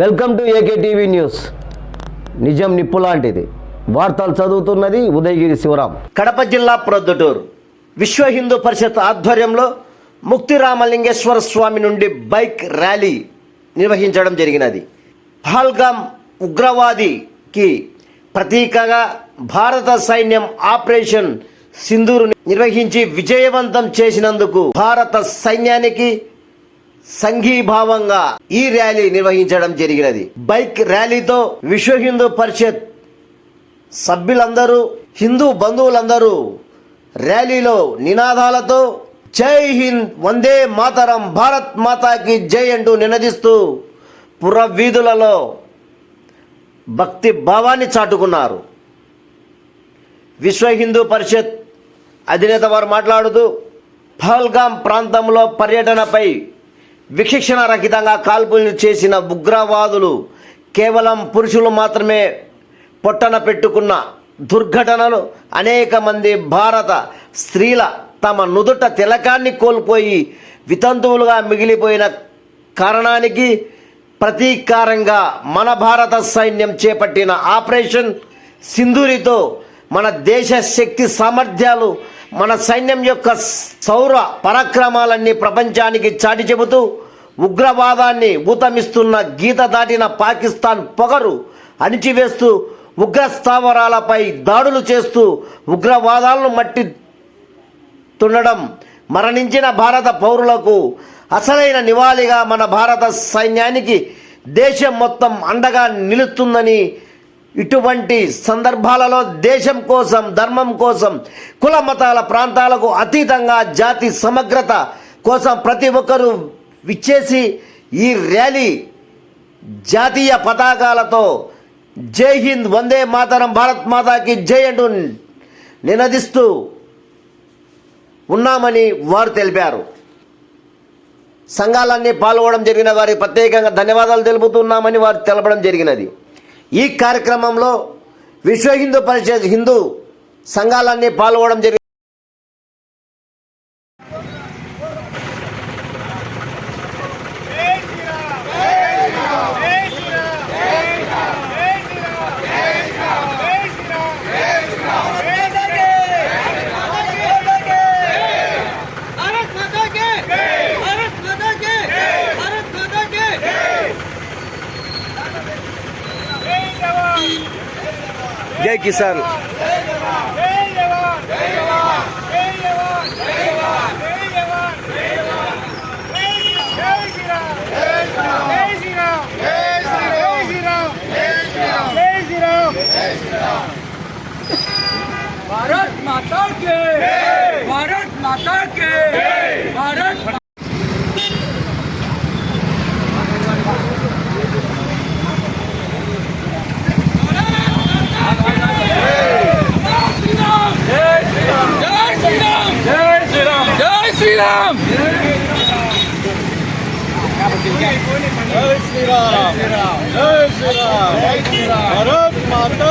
Welcome to AK TV news. నిజం నిప్పు లాంటిది. వార్తలు చదువుతున్నది ఉదయగిరి శివరాం. కడప జిల్లా ప్రొద్దుటూరు. విశ్వ హిందూ పరిషత్ ఆధ్వర్యంలో ముక్తి రామలింగేశ్వర స్వామి నుండి బైక్ ర్యాలీ నిర్వహించడం జరిగినది. పహల్గామ్ ఉగ్రవాదికి ప్రతీకగా భారత సైన్యం ఆపరేషన్ సింధూరు నిర్వహించి విజయవంతం చేసినందుకు భారత సైన్యానికి సంఘీభావంగా ఈ ర్యాలీ నిర్వహించడం జరిగినది. బైక్ ర్యాలీతో విశ్వ హిందూ పరిషత్ సభ్యులందరూ హిందూ బంధువులందరూ ర్యాలీలో నినాదాలతో జై హింద్ వందే మాతరం భారత్ మాతాకి జై అంటూ నినదిస్తూ పురవీధులలో భక్తి భావాన్ని చాటుకున్నారు. విశ్వ హిందూ పరిషత్ అధినేత వారు మాట్లాడుతూ పహల్గాం ప్రాంతంలో పర్యటనపై విచక్షణ రహితంగా కాల్పులు చేసిన ఉగ్రవాదులు కేవలం పురుషులు మాత్రమే పొట్టన పెట్టుకున్న దుర్ఘటనలు అనేక మంది భారత స్త్రీల తమ నుదుట తిలకాన్ని కోల్పోయి వితంతువులుగా మిగిలిపోయిన కారణానికి ప్రతీకారంగా మన భారత సైన్యం చేపట్టిన ఆపరేషన్ సింధూరితో మన దేశ శక్తి సామర్థ్యాలు మన సైన్యం యొక్క సౌర పరాక్రమాలన్నీ ప్రపంచానికి చాటి చెబుతూ ఉగ్రవాదాన్ని ఊతమిస్తున్న గీత దాటిన పాకిస్తాన్ పొగరు అణిచివేస్తూ ఉగ్ర స్థావరాలపై దాడులు చేస్తూ ఉగ్రవాదాలను మట్టి తుండడం మరణించిన భారత పౌరులకు అసలైన నివాళిగా మన భారత సైన్యానికి దేశం మొత్తం అండగా నిలుస్తుందని ఇటువంటి సందర్భాలలో దేశం కోసం ధర్మం కోసం కుల మతాల ప్రాంతాలకు అతీతంగా జాతి సమగ్రత కోసం ప్రతి ఒక్కరూ విచ్చేసి ఈ ర్యాలీ జాతీయ పతాకాలతో జై హింద్ వందే మాతరం భారత్ మాతాకి జై అంటూ నినదిస్తూ ఉన్నామని వారు తెలిపారు. సంఘాలన్నీ పాల్గొనడం జరిగిన వారికి ప్రత్యేకంగా ధన్యవాదాలు తెలుపుతున్నామని వారు తెలపడం జరిగినది. ఈ కార్యక్రమంలో విశ్వ హిందూ పరిషత్ హిందూ సంఘాలన్నీ పాల్గొనడం జరిగింది కిసాన్ भारत माता के శ్రీరామ్ శ్రీరామ్ శ్రీరామ్ శ్రీరామ్ భారత్ మాతా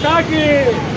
атаки!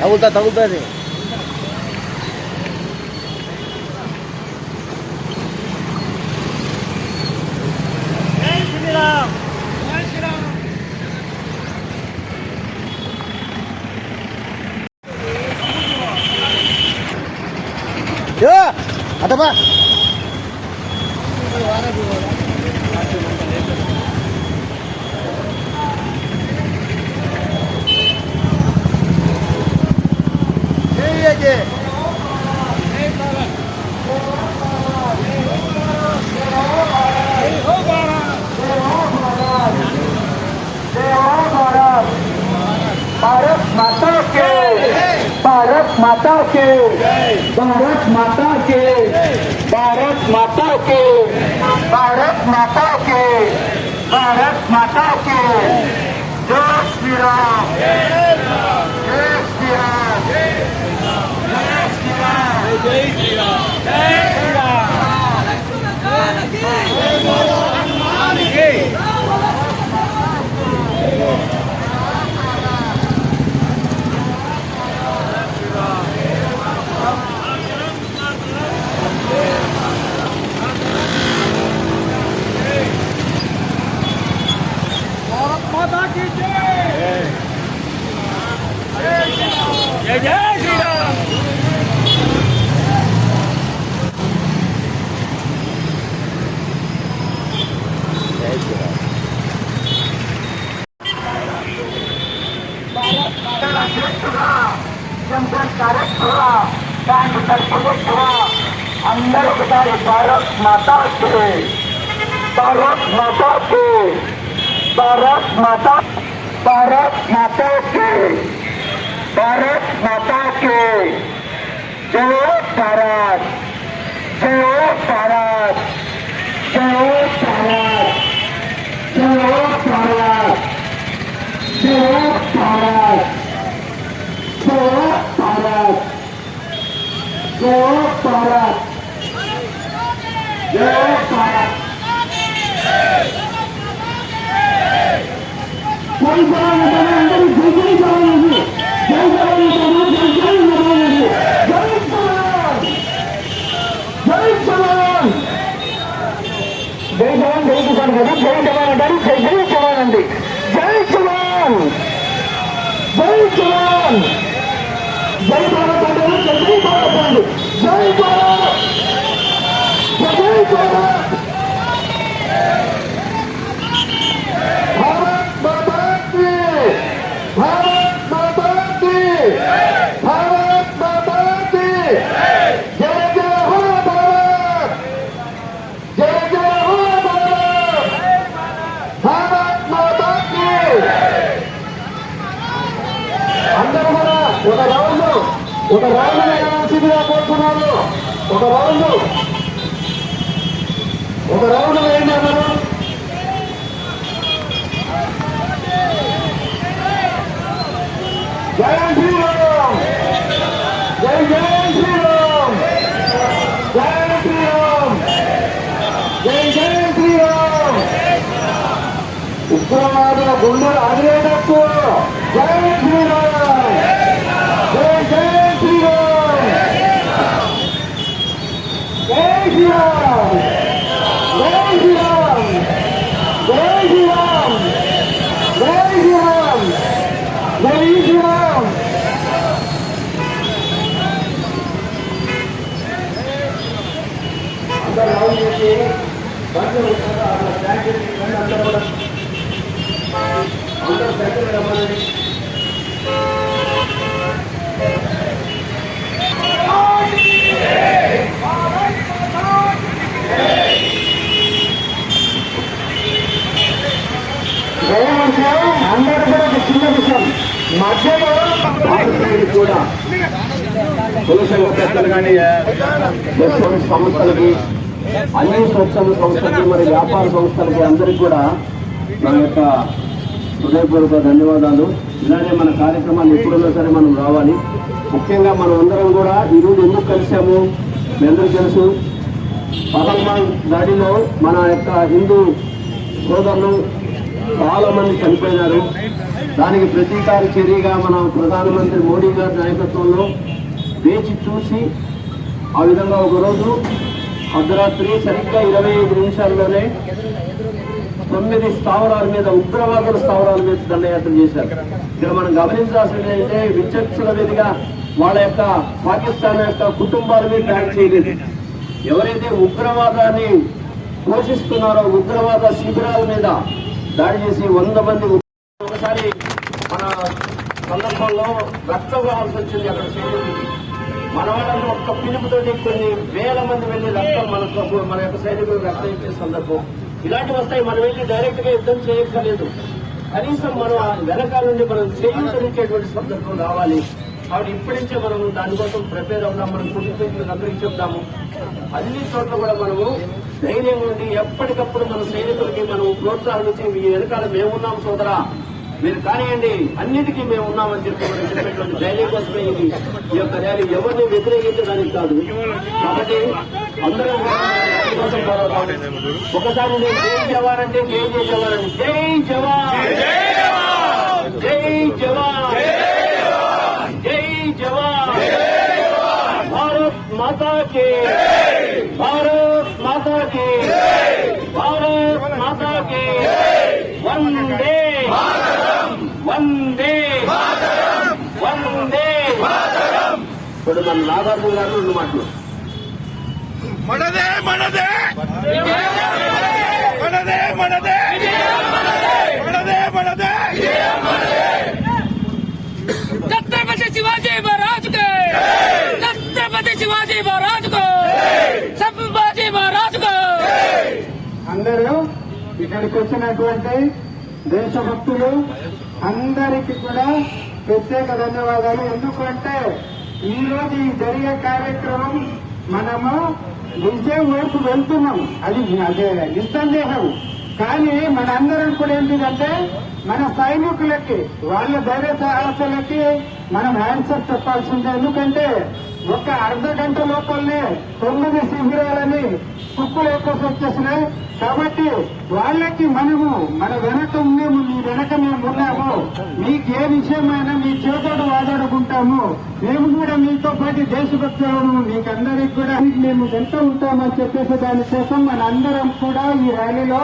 తగులుతా తగులుతుంది के भारत माता के भारत माता के भारत माता के भारत माता के जय श्री राम जय श्री राम जय श्री राम जय श्री राम जय श्री राम अंदर बेचारे भारत माता के भारत माता के भारत माता भारत माता के भारत माता के जय भारत जय भारत जय भारत जय भारत जय भारत जय भारत जय भारत జై భారత్ జై భారత్ జై భారత్ 高いと ఉగ్రవాదుల గుండెలు అదిలేటట్టు జై శ్రీరామ్ జై జై శ్రీరామ్ జై శ్రీరామ్ జై శ్రీరామ్ జై శ్రీరామ్ జై శ్రీరామ్ జై శ్రీరామ్ అందరూ రౌండ్ చేసి బండ్లు అక్కడ ట్యాంక్ అందరూ కూడా అందరూ కూడా చిన్న విషయం మధ్యలో కూడా పెద్దలు కానీ సంస్థలకి అన్ని స్వచ్ఛంద సంస్థలకి మరి వ్యాపార సంస్థలకి అందరికీ కూడా మన యొక్క హృదయపూర్వక ధన్యవాదాలు. ఇలానే మన కార్యక్రమాలు ఎప్పుడున్నా సరే మనం రావాలి. ముఖ్యంగా మనం అందరం కూడా ఈరోజు ఎందుకు కలిసాము మీ అందరూ తెలుసు. పహల్మాన్ దాడిలో మన యొక్క హిందూ సోదరులు చాలా మంది చనిపోయినారు. దానికి ప్రతీకార చర్యగా మన ప్రధానమంత్రి మోడీ గారి నాయకత్వంలో వేచి చూసి ఆ విధంగా ఒకరోజు అర్ధరాత్రి సరిగ్గా ఇరవై ఐదు నిమిషాల్లోనే తొమ్మిది స్థావరాల మీద ఉగ్రవాదుల స్థావరాల మీద దండయాత్ర చేశారు. ఇక్కడ మనం గమనించాల్సింది ఏంటంటే విచక్షణ మీదుగా వాళ్ళ యొక్క పాకిస్తాన్ యొక్క కుటుంబాల మీద దాడి చేయలేదు. ఎవరైతే ఉగ్రవాదాన్ని పోషిస్తున్నారో ఉగ్రవాద శిబిరాల మీద దాడి చేసి వంద మంది ఒకసారి మన సందర్భంలో రక్తం కావాల్సి వచ్చింది అక్కడ సైనికులకి మన వాళ్ళని ఒక్క పిలుపుతోటి కొన్ని వేల మంది వెళ్ళి రక్తం మన మన యొక్క సైనికులు రక్తం ఇచ్చే సందర్భం. ఇలాంటివి వస్తాయి మనం వెళ్ళి డైరెక్ట్గా యుద్ధం చేయక్కర్లేదు. కనీసం మనం ఆ వెనకాల నుండి మనం చేయించేటువంటి సందర్భం రావాలి. కాబట్టి ఇప్పటించే మనం దానికోసం ప్రిపేర్ అవుదాం మనం కుటుంబీకులకు అందరికీ చెప్తాము అన్ని చోట్ల కూడా మనము ధైర్యం ఉండి ఎప్పటికప్పుడు మన సైనికులకి మనం ప్రోత్సాహం ఇచ్చి మీ వెనకాల మేమున్నాం సోదరా. మీరు కానివ్వండి అన్నిటికీ మేము ఉన్నామని చెప్పి మనం చెప్పేటువంటి ధైర్యం కోసమే ఇది. ఈ యొక్క ర్యాలీ ఎవరిని వ్యతిరేకించడానికి కాదు. కాబట్టి అందరం. ఒకసారి జై జవాన్ అంటే జై జై జవాన్. జై జవాన్. జై జవాన్. జై జవాన్. భారత్ మాతా కే భారత్ మాతా కే భారత్ మాతా కే వందే. వందే. వందే. ఇప్పుడు మన నాగార్జున గారు రెండు మాటలు. మనదే మనదే మనదే మనదే మనదే మనదే छत्रपति शिवाजी महाराज के छत्रपति शिवाजी महाराज को संभाजी महाराज को అందరూ ఇక్కడికి వచ్చినటువంటి దేశభక్తులు అందరికీ కూడా ప్రత్యేక ధన్యవాదాలు ఎందుకంటే ఈ రోజు ఈ జరిగే కార్యక్రమం మనము గెలిచే ఓటు వెళ్తున్నాం. అది అదే నిస్సందేహం. కానీ మనందరం కూడా ఏంటిదంటే మన సైనికులకి వాళ్ళ ధైర్య సాహసాలకి మనం ఆన్సర్ చెప్పాల్సిందే. ఎందుకంటే ఒక అర్ధ గంట లోపలనే తొమ్మిది శిబిరాలని తుప్పులు ఎక్కువ వచ్చేసినాయి. కాబట్టి వాళ్ళకి మనము మన వెనక మేము మీ వెనక మేము ఉన్నాము. మీకు ఏ విషయమైనా మీ చేతోడు వాదాడుకుంటాము. మేము కూడా మీతో పాటు దేశభక్తులను మీకందరికి కూడా మేము వెంట ఉంటామని చెప్పేసి దానికోసం మనందరం కూడా ఈ ర్యాలీలో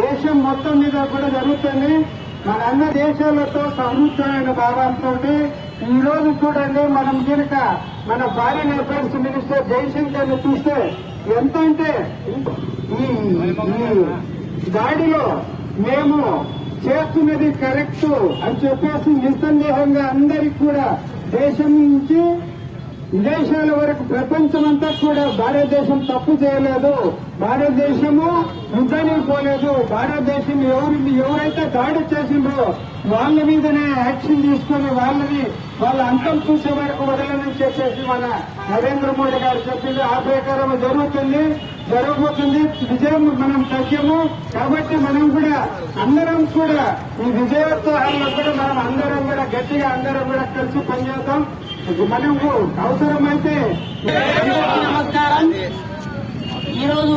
దేశం మొత్తం మీద కూడా జరుగుతుంది. మన అన్న దేశాలతో సమృద్ధమైన భావాలతో ఈ రోజు చూడండి మనం కనుక మన ఫారిన్ అఫైర్స్ మినిస్టర్ జయశంకర్ను చూస్తే ఎంత అంటే ఈ దాడిలో మేము చేస్తున్నది కరెక్ట్ అని చెప్పేసి నిస్సందేహంగా అందరికి కూడా దేశం నుంచి విదేశాల వరకు ప్రపంచమంతా కూడా భారతదేశం తప్పు చేయలేదు. భారతదేశము యుద్ధానికి పోలేదు. భారతదేశం ఎవరి ఎవరైతే దాడి చేసిండ్రో వాళ్ళ మీదనే యాక్షన్ తీసుకుని వాళ్ళని వాళ్ళ అంతం చూసే వరకు వదలని చెప్పేసి మన నరేంద్ర మోడీ గారు చెప్పింది. ఆ ప్రకారం జరుగుతుంది. జరగబోతుంది. విజయం మనం సత్యము కాబట్టి మనం కూడా అందరం కూడా ఈ విజయోత్సవాల్లో కూడా మనం అందరం కూడా గట్టిగా అందరం కూడా కలిసి పనిచేద్దాం. మనకు అవసరమైతే నమస్కారం ఈరోజు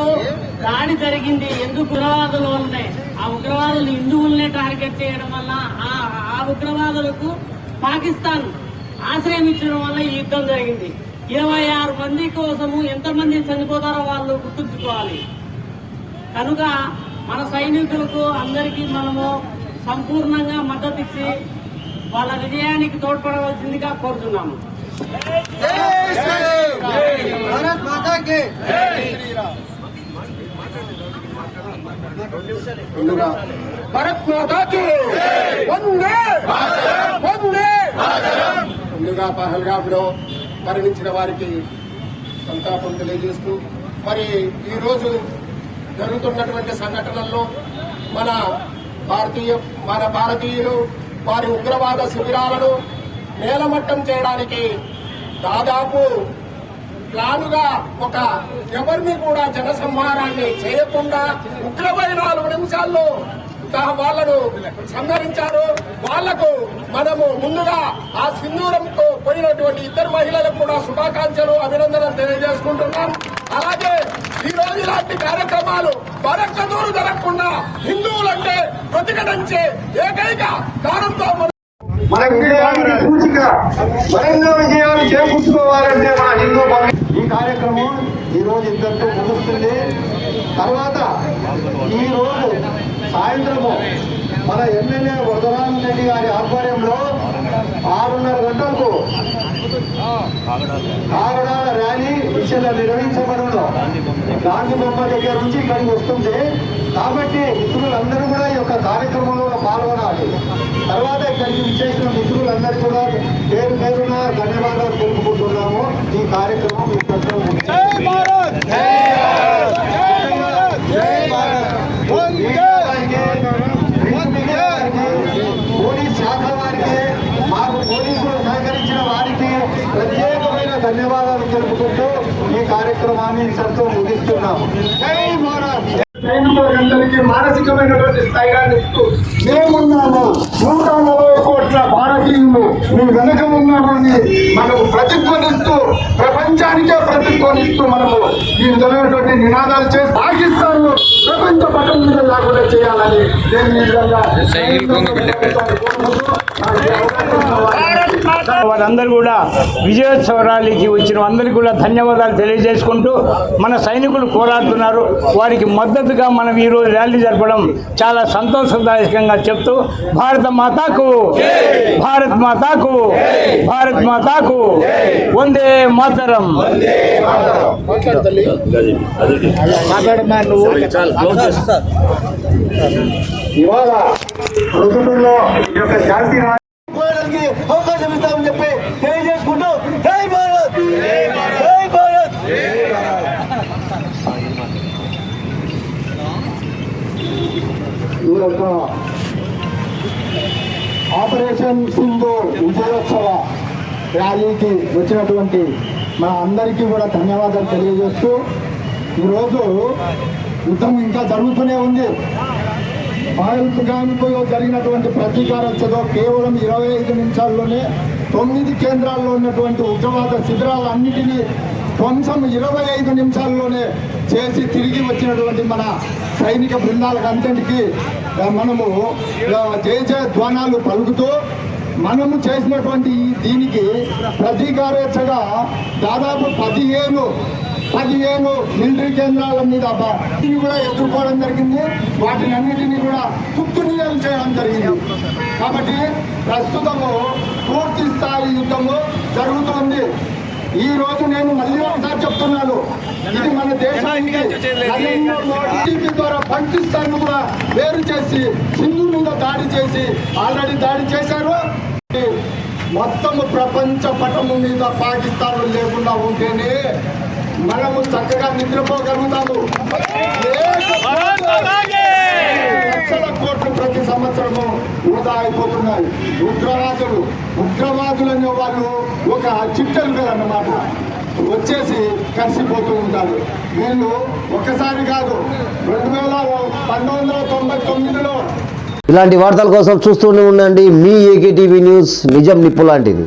దాడి జరిగింది. ఎందుకు ఉగ్రవాదులు ఉన్నాయి? ఆ ఉగ్రవాదులు హిందువుల్నే టార్గెట్ చేయడం వల్ల ఆ- ఆ ఉగ్రవాదులకు పాకిస్తాన్ ఆశ్రయం ఇచ్చడం వల్ల ఈ యుద్ధం జరిగింది. ఇరవై ఆరు మంది కోసము ఎంతమంది చనిపోతారో వాళ్ళు గుర్తుంచుకోవాలి. కనుక మన సైనికులకు అందరికీ మనము సంపూర్ణంగా మద్దతు ఇచ్చి వాళ్ళ విజయానికి తోడ్పడవలసిందిగా కోరుతున్నాము. భరత్ మాతాకి. ముందుగా మరణించిన వారికి సంతాపం తెలియజేస్తూ మరి ఈరోజు జరుగుతున్నటువంటి సంఘటనల్లో మన భారతీయ మన భారతీయులు వారి ఉగ్రవాద శిబిరాలను నేలమట్టం చేయడానికి దాదాపు ప్లానుగా ఒక ఎవరిని కూడా జనసంహారాన్ని చేయకుండా ముప్పై నాలుగు నిమిషాల్లో వాళ్ళను సంహరించారు. వాళ్ళకు మనము ముందుగా ఆ సింధూరంతో పోయినటువంటి ఇద్దరు మహిళలకు కూడా శుభాకాంక్షలు అభినందనలు తెలియజేసుకుంటున్నాం. కార్యక్రమాలు మరొక్క జరగకుండా హిందువులంటే ప్రతిఘటించే ఏకైక దానంతో మన విజయానికి సూచిక మరెన్నో విజయాలు చేకూర్చుకోవాలంటే మన హిందూ ఈ కార్యక్రమం ఈ రోజు ఇంతటితో ముగుస్తుంది. తర్వాత ఈ రోజు సాయంత్రము మన ఎమ్మెల్యే వరదరాజన్ రెడ్డి గారి ఆధ్వర్యంలో ఆరున్నర గంటలకు కాగడాల ర్యాలీ విషయంలో నిర్వహించబడను. గాంధీ బొమ్మ దగ్గర నుంచి ఇక్కడికి వస్తుంది కాబట్టి మిత్రులందరూ కూడా ఈ యొక్క కార్యక్రమంలో పాల్గొనాలి. తర్వాత ఇక్కడికి విచ్చేసిన మిత్రులందరూ కూడా పేరు పేరున ధన్యవాదాలు తెలుపుకుంటున్నాము. ఈ కార్యక్రమం ఇక్కడితో ముగిసింది. జై భారత్. పోలీస్ శాఖ వారికి మాకు పోలీసులు సహకరించిన వారికి ప్రత్యేకమైన ధన్యవాదాలు తెలుపుకుంటూ ఈ కార్యక్రమాన్ని ఇంతటితో ముగిస్తున్నాము జై భారత్. సైనికులందరికీ మానసికమైనటువంటి స్థైర్యాన్ని ఇస్తూ మేమున్నాము? నూట నలభై కోట్ల భారతీయులు మీ వెనక ఉన్నామని మనము ప్రతిధ్వనిస్తూ ప్రపంచానికే ప్రతిధ్వనిస్తూ మనము ఈ విధమైనటువంటి నినాదాలు చేసి పాకిస్తాన్ ప్రపంచ పటం మీద లేకుండా చేయాలని నేను ఈ విధంగా వారందరూ కూడా విజయోత్సవ ర్యాలీకి వచ్చిన అందరికీ కూడా ధన్యవాదాలు తెలియజేసుకుంటూ మన సైనికులు పోరాడుతున్నారు. వారికి మద్దతుగా మనం ఈరోజు ర్యాలీ జరపడం చాలా సంతోషదాయకంగా చెప్తూ భారత మాతాకు భారత్ మాతాకు భారత్ మాతాకు వందే మాతరం. నువ్వు. ఇవాళ ప్రొద్దుటూరులో ఈ యొక్క శాంతి రా- పోరాటానికి అవకాశం ఇస్తామని చెప్పి తెలియజేసుకుంటూ జై భారత్! జై భారత్! ఈ యొక్క ఆపరేషన్ సింధూర్ విజయోత్సవ ర్యాలీకి వచ్చినటువంటి మన అందరికీ కూడా ధన్యవాదాలు తెలియజేస్తూ ఈరోజు యుద్ధం ఇంకా జరుగుతూనే ఉంది. పహల్గామ్లో జరిగినటువంటి ప్రతీకార చదువు కేవలం ఇరవై ఐదు నిమిషాల్లోనే తొమ్మిది కేంద్రాల్లో ఉన్నటువంటి ఉగ్రవాద శిబిరాలన్నిటినీ ధ్వంసం ఇరవై ఐదు నిమిషాల్లోనే చేసి తిరిగి వచ్చినటువంటి మన సైనిక బృందాలకంతటికి మనము చేసే ధ్వనాలు ధ్వానాలు పలుకుతూ మనము చేసినటువంటి దీనికి ప్రతీకారేచ్ఛగా దాదాపు పదిహేను పదిహేను మిలిటరీ కేంద్రాల మీద ఇవి కూడా ఎదుర్కోవడం జరిగింది. వాటిని అన్నిటినీ కూడా తుక్కు నీయలు చేయడం జరిగింది. కాబట్టి ప్రస్తుతము పూర్తి స్థాయి యుద్ధము జరుగుతోంది. ఈ రోజు నేను మళ్ళీ ఒకసారి చెప్తున్నాను. ఇది మన దేశానికి ద్వారా పాకిస్తాన్ కూడా వేరు చేసి సింధు మీద దాడి చేసి ఆల్రెడీ దాడి చేశారు. మొత్తము ప్రపంచ పటము మీద పాకిస్తాన్ లేకుండా ఉంటేనే మనము చక్కగా నిద్రపోగలుగుతాము. లక్షల కోట్లు ప్రతి సంవత్సరము వృధా అయిపోతున్నాయి. ఉగ్రవాదులు ఉగ్రవాదులు అనే వాళ్ళు ఒక చిట్టలు అన్నమాట వచ్చేసి కలిసిపోతూ ఉంటారు. వీళ్ళు ఒకసారి కాదు రెండు వేల పంతొమ్మిది వందల తొంభై తొమ్మిదిలో ఇలాంటి వార్తల కోసం చూస్తూనే ఉండండి. మీ ఏకే టీవీ న్యూస్ నిజం నిప్పు లాంటిది.